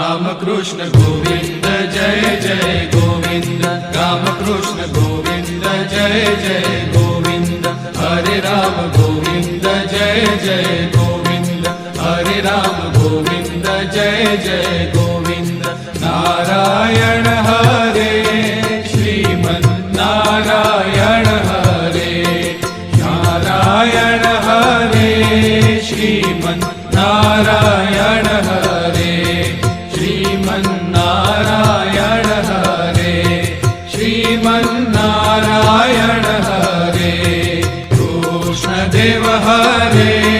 Ramakrishna Govind Jay Jay Govind Ramakrishna Govind Jay Jay Govind Hare Ram Govind Jay Jay Govind Hare Ram Govind Jay Jay Govind Narayan Dev Hare